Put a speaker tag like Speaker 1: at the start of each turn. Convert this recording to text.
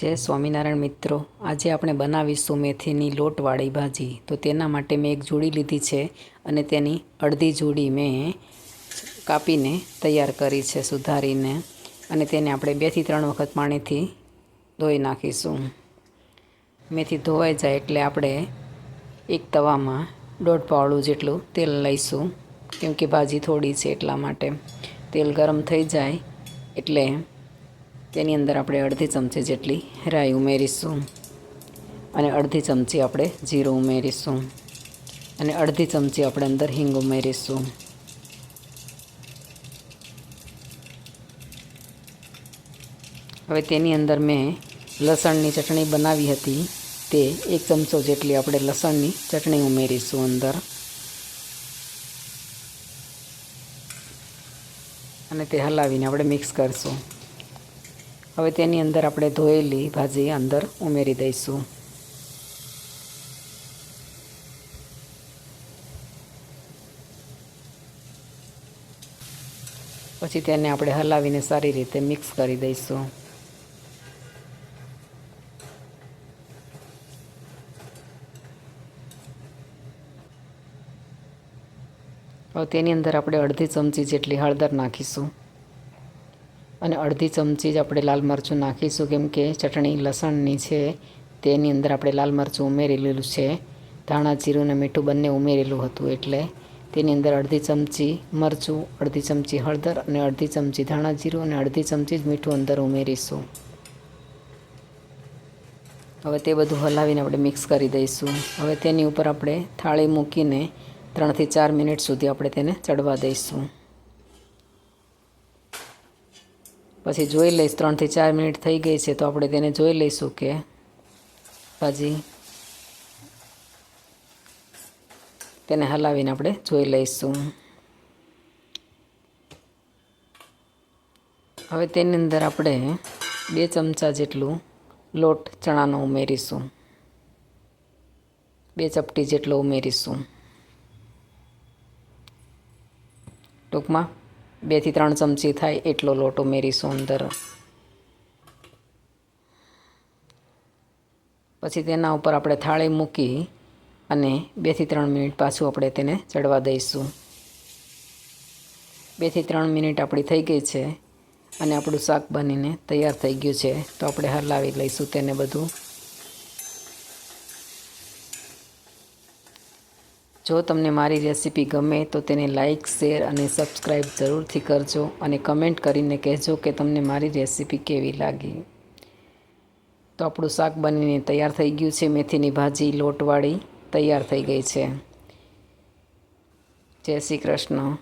Speaker 1: જય સ્વામિનારાયણ મિત્રો. આજે આપણે બનાવીશું મેથીની લોટવાળી ભાજી. તો તેના માટે મેં એક જોડી લીધી છે અને તેની અડધી જોડી મેં કાપીને તૈયાર કરી છે, સુધારીને. અને તેને આપણે બેથી ત્રણ વખત પાણીથી ધોઈ નાખીશું. મેથી ધોવાઈ જાય એટલે આપણે એક તવામાં દોઢ પાવડું જેટલું તેલ લઈશું. કેમ કે ભાજી થોડી છે એટલા માટે. તેલ ગરમ થઈ જાય એટલે તેની અંદર આપણે અડધી ચમચી જેટલી રાઈ ઉમેરીશું અને અડધી ચમચી આપણે જીરું ઉમેરીશું અને અડધી ચમચી આપણે અંદર હિંગ ઉમેરીશું. હવે તેની અંદર મેં લસણની ચટણી બનાવી હતી. તે એક ચમચો જેટલી આપણે લસણની ચટણી ઉમેરીશું અંદર. અને તે હલાવીને આપણે મિક્સ કરશું. હવે તેની અંદર આપણે ધોયેલી ભાજી અંદર ઉમેરી દઈશું. પછી તેને આપણે હલાવીને સારી રીતે મિક્સ કરી દઈશું. હવે તેની અંદર આપણે અડધી ચમચી જેટલી હળદર નાખીશું. અને અડધી ચમચી જ આપણે લાલ મરચું નાખીશું, કેમ કે ચટણી લસણની છે, તેની અંદર આપણે લાલ મરચું ઉમેરેલું છે. ધાણા, જીરું અને મીઠું બંને ઉમેરેલું હતું, એટલે તેની અંદર અડધી ચમચી મરચું, અડધી ચમચી હળદર અને અડધી ચમચી ધાણા, જીરું અને અડધી ચમચી જ મીઠું અંદર ઉમેરીશું. હવે તે બધું હલાવીને આપણે મિક્સ કરી દઈશું. હવે તેની ઉપર આપણે થાળી મૂકીને ત્રણથી ચાર મિનિટ સુધી આપણે તેને ચડવા દઈશું. પછી જોઈ લઈશ, ત્રણથી ચાર મિનિટ થઈ ગઈ છે તો આપણે તેને જોઈ લઈશું કે ભાજી તેને હલાવીને આપણે જોઈ લઈશું. હવે તેની અંદર આપણે બે ચમચા જેટલું લોટ ચણાનો ઉમેરીશું. બે ચપટી જેટલો ઉમેરીશું. ટૂંકમાં બેથી ત્રણ ચમચી થાય એટલો લોટ ઉમેરીશું અંદર. પછી તેના ઉપર આપણે થાળી મૂકી અને બેથી ત્રણ મિનિટ પાછું આપણે તેને ચડવા દઈશું. બેથી ત્રણ મિનિટ આપણી થઈ ગઈ છે અને આપણું શાક બનીને તૈયાર થઈ ગયું છે. તો આપણે હલાવી લઈશું તેને બધું. જો તમને મારી રેસીપી ગમે તો તેને લાઇક શેર અને સબસ્ક્રાઈબ જરૂરથી કરજો અને કમેન્ટ કરીને કહેજો કે તમને મારી રેસીપી કેવી લાગી. તો આપણું શાક બનીને તૈયાર થઈ ગયું છે. મેથીની ભાજી લોટવાળી તૈયાર થઈ ગઈ છે. જય શ્રી કૃષ્ણ.